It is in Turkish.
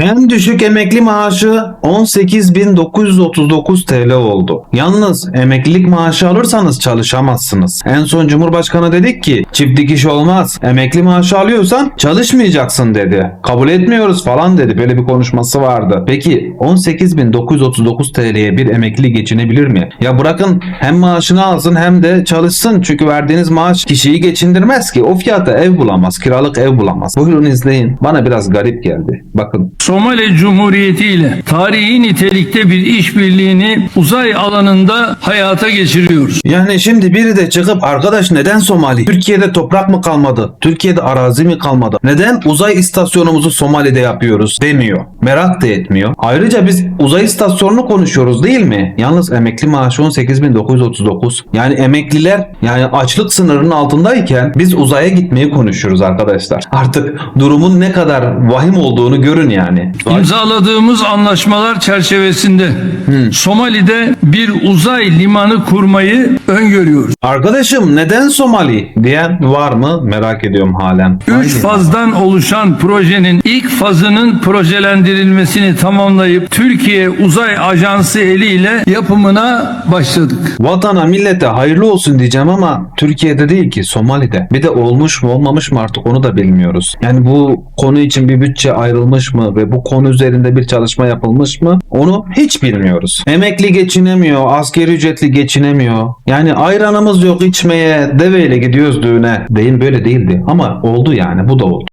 En düşük emekli maaşı 18.939 TL oldu. Yalnız emeklilik maaşı alırsanız çalışamazsınız. En son Cumhurbaşkanı dedik ki çift dikiş olmaz. Emekli maaşı alıyorsan çalışmayacaksın dedi. Kabul etmiyoruz falan dedi. Böyle bir konuşması vardı. Peki 18.939 TL'ye bir emekli geçinebilir mi? Ya bırakın hem maaşını alsın hem de çalışsın. Çünkü verdiğiniz maaş kişiyi geçindirmez ki. O fiyata ev bulamaz. Kiralık ev bulamaz. Buyurun izleyin. Bana biraz garip geldi. Bakın. Somali Cumhuriyeti ile tarihi nitelikte bir işbirliğini uzay alanında hayata geçiriyoruz. Yani şimdi biri de çıkıp arkadaş neden Somali? Türkiye'de toprak mı kalmadı? Türkiye'de arazi mi kalmadı? Neden uzay istasyonumuzu Somali'de yapıyoruz demiyor. Merak da etmiyor. Ayrıca biz uzay istasyonunu konuşuyoruz değil mi? Yalnız emekli maaşı 18.939. Yani emekliler yani açlık sınırının altındayken biz uzaya gitmeyi konuşuyoruz arkadaşlar. Artık durumun ne kadar vahim olduğunu görün yani. İmzaladığımız anlaşmalar çerçevesinde Somali'de bir uzay limanı kurmayı öngörüyoruz. Arkadaşım neden Somali diyen var mı? Merak ediyorum halen. Üç Aynen. fazdan oluşan projenin ilk fazının projelendirilmesini tamamlayıp Türkiye Uzay Ajansı eliyle yapımına başladık. Vatana millete hayırlı olsun diyeceğim ama Türkiye'de değil ki Somali'de. Bir de olmuş mu olmamış mı artık onu da bilmiyoruz. Yani bu konu için bir bütçe ayrılmış mı ve bu konu üzerinde bir çalışma yapılmış mı onu hiç bilmiyoruz. Emekli geçinemiyor, askeri ücretli geçinemiyor. Yani ayranımız yok içmeye, deveyle gidiyoruz düğüne. Değil böyle değildi ama oldu yani bu da oldu.